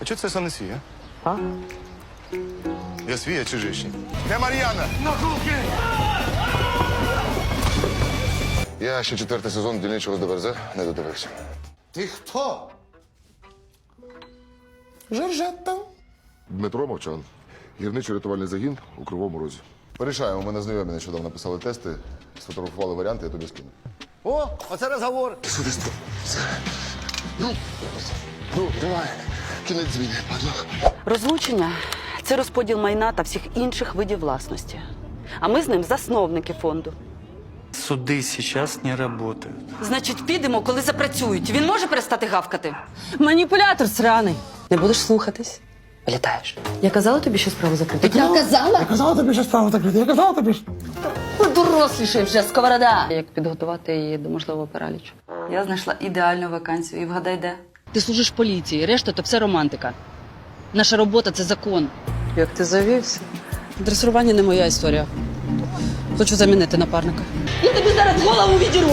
А чого це сам не свій, а? А? Я свій, а чужий. Де Мар'яна? Я ще четвертий сезон дільничого з ДВРЗ не додивився. Ти хто? Жоржетта. Дмитро Мовчан. Гірничий рятувальний загін у Кривому Розі. Порішаємо, мене знайомі нещодавно написали тести, сфотографували варіанти, я тобі скину. О, оце розговор. Сюди, сюди. Ну, ну, давай. Кінець зміни, падло. Розлучення це розподіл майна та всіх інших видів власності. А ми з ним засновники фонду. Суды сейчас не работают. Значить, підемо, коли запрацюють. Він може перестати гавкати? Маніпулятор сраний. Не будеш слухатись. Вилітаєш. Я казала тобі, що справу закрити? Я казала? Я Казала тобі, що справа закрита. Я казала тобі. що- Доросліший вже сковорода. Як підготувати її до можливого паралічу? Я знайшла ідеальну вакансію і вгадай де. Ти служиш поліції, решта то все романтика. Наша робота це закон. Як ти завівся? Дресування не моя історія. Хочу замінити напарника. Я тобі зараз голову відіру.